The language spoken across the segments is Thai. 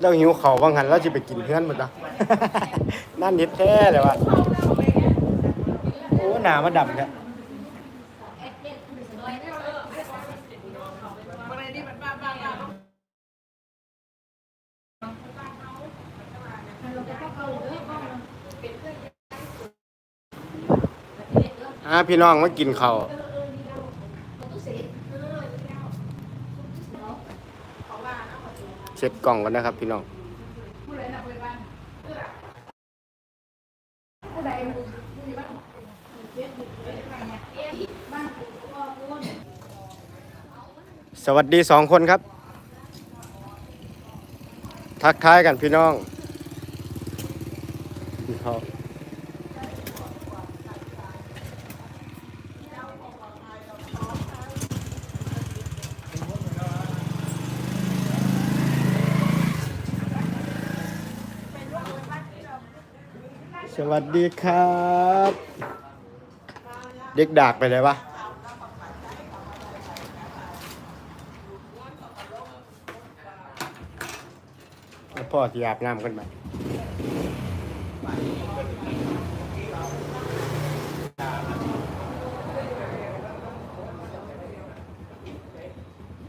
เราหิวเขาวบางหันเราจะไปกินเพื่อนหมดนะนั่นนิดแท้เลยวะโอ้หนามาดำเนี่ยอ่าพี่น้องมากินเขา เช็ดกล่องกันนะครับพี่น้องสวัสดีสองคนครับ ทักทายกันพี่น้อง สวัสดีครับ เด็กดากไปเลยวะพ่อที่อาบน้ำกันไหม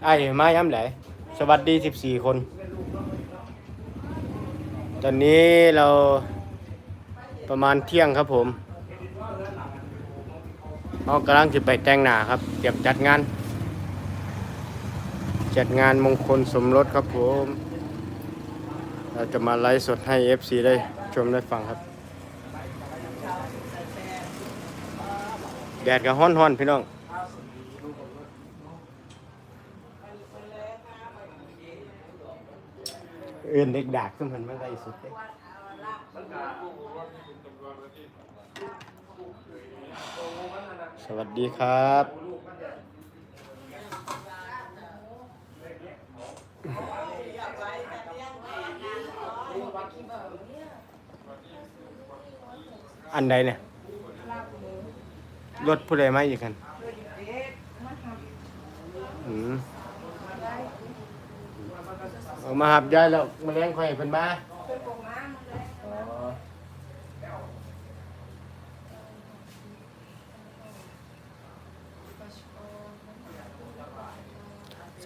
ไอ้มาย้ำไหนสวัสดี14คน ตอนนี้เรา ประมาณเที่ยงครับผมเรากำลังจะไปแต่งหน้าครับเตรียมจัดงาน จัดงานมงคลสมรสครับผม เราจะมาไลฟ์สดให้ FC ได้ชมได้ฟังครับ แดดก็ฮ้อนๆพี่น้องเอื่นเด็กดากขึ้นมันไม่ได้สุดเลย สวัสดีครับ อันใดเนี่ย รถผู้ใดมาอีกกันอืมเอามาหับยายแล้วมาเลี้ยงไข่เป็นบ้าอ๋อ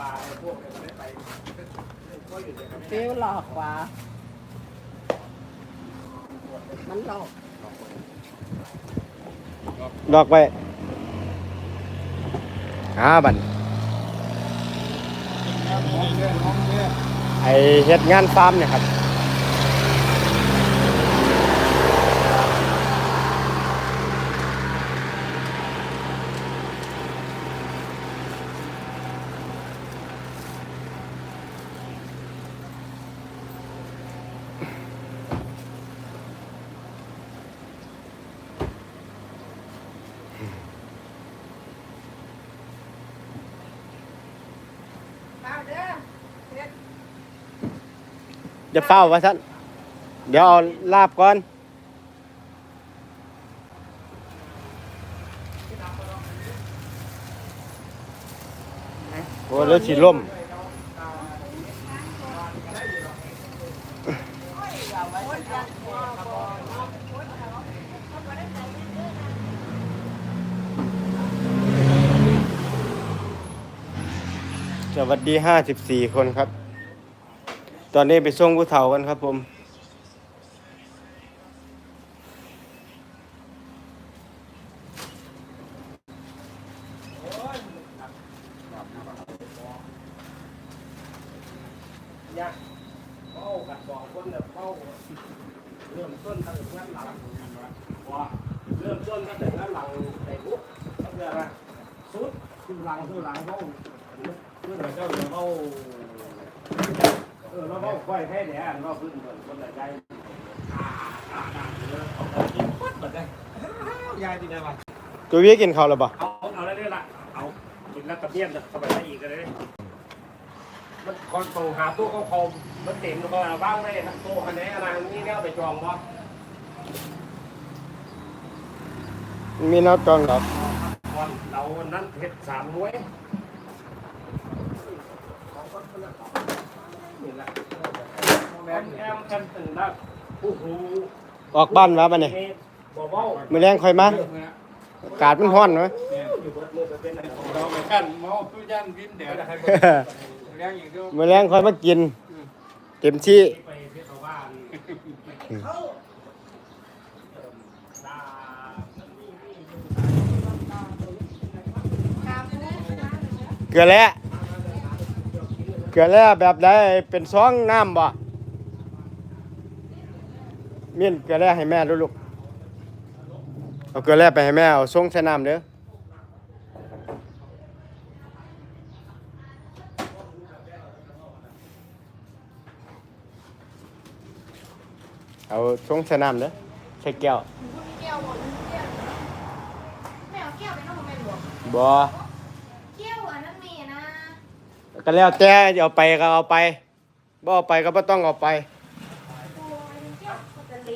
ร้อยต่อสวัสดี48คนเฟลหลอกกว่า มันหลอกดอกไปหาบันไอเฮ็ดงานฟาร์มเนี่ยครับ เอาเด้อเฮ็ด จะเฝ้าวะท่านเดี๋ยวเอาลาบก่อน โอ้แล้วสิล่มสวัสดีห้าสิบสี่คนครับ ตอนนี้ไปส่งผู้เฒ่ากันครับผม เริ่มต้นตั้งแต่ด้านหลังว่าเริ่มต้นตั้งแต่ด้านหลังไอ้ปุ๊บตั้งแต่ว่าสุดคือหลังคือหลังเขาคือหลังเจ้าเนี่ยเขาเอเขา ค่อยแค่เนี้ยเราขึ้นเหมือนคนไหนใจขาด่านเยอะเอาไปกินปัดหมดเลยยายดีนะวะตัวเวียกินข้าวแล้วบ่เอาเอาได้เลยละเอากินแล้วกระเทียมจะเข้าไปได้อีกเลยมันคอนโตหาตู้เขาคอมมันเต็มแล้วก็บ้างได้ทั้งตู้คันนี้อะไรนี่เนี่ยไปจองวะมีแนวจองดอกก่อนเรานั้นเห็ดสามหน่วย นี่แหละแอมแอมแอมตื่นแล้วโอ้โหออกบ้านมาบัดนี้บ่เบ้ามื้อแรงค่อยมาอากาศมันร้อนเนาะอยู่บนมือเป็นอะไรของเราเราไปกันเมาตู้ยันกินเดี๋ยวเลี้ยงอีกด้วยมื้อแรงค่อยมากิน เต็มที่ไปเพชรบ้านเข้าดาคาปูเกลือแล้ว เกลือแล้วแบบใดเป็นซองน้ำบ่เมียนเกลือแล้วให้แม่ดูลูกเอาเกลือแล้วไปให้แม่เอาส่งใส่น้ำเด้อเอาส่งใส่น้ำเด้อใส่แก้วแก้วหมดแก้วไม่เอาแก้วไปน้องแม่หลวงบ่ แก้วอันนั้นมีนะ ก็แล้วแต่จะเอาไปก็เอาไปบ่เอาไปก็บ่ต้องเอาไปโอ้ยแก้วก็จะเ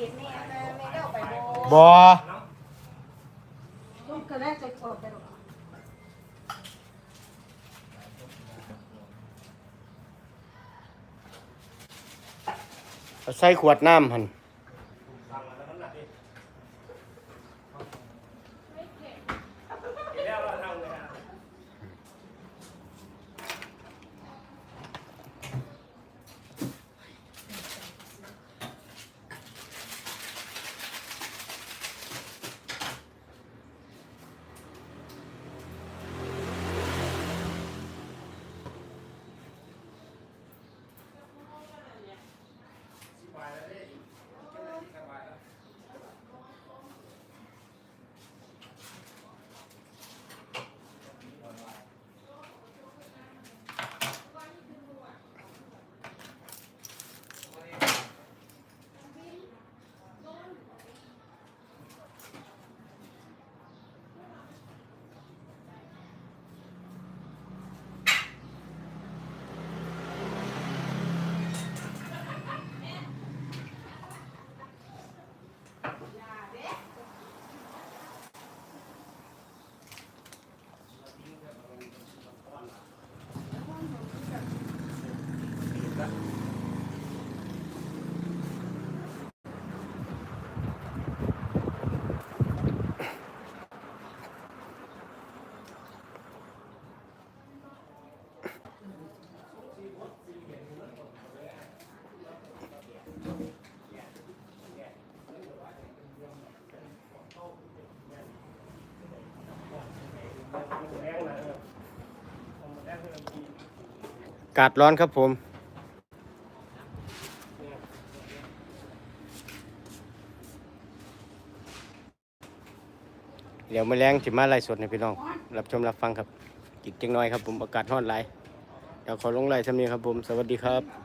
กาศร้อนครับผม เดี๋ยวมาแรงถิมาไล่สดให้พี่น้อง รับชมรับฟังครับอีกจังน้อยครับผมอากาศร้อนหลายเดี๋ยวขอลงไล่ทำนี้ครับผม สวัสดีครับ